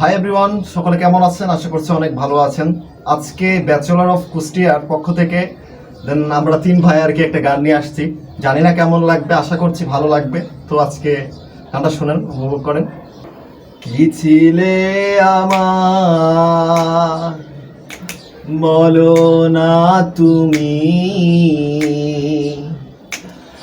Hi everyone সকলে কেমন আছেন? আশা করছি অনেক ভালো আছেন। আজকে ব্যাচেলর অফ কুষ্টিয়ার পক্ষ থেকে দেন আমরা তিন ভাই আর কি একটা গান নিয়ে আসছি। জানি না কেমন লাগবে, আশা করছি ভালো লাগবে। তো আজকে গানটা শোনেন, উপভোগ করেন। কি ছিলে আমার বলো না তুমি?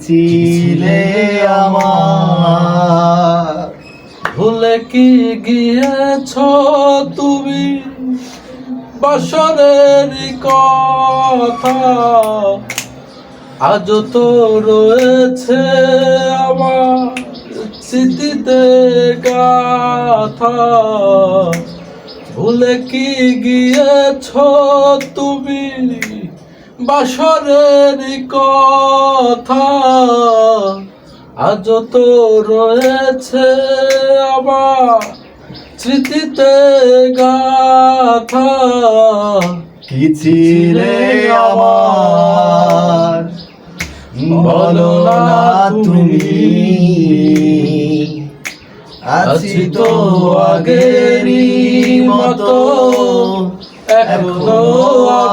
ছিলে আমার। ভুলে কি গিয়েছ তুমি? বছরের কথা। আজ তো রয়েছে আমার স্মৃতিতে গাথা। ভুলে কি গিয়েছ তুমি? বাসরের কথা। আজ তো রয়েছে আমার স্মৃতিতে গাথা। কি ছিলে আমার? বলো না তুমি। আছি তো আগেরই মতো, এখনও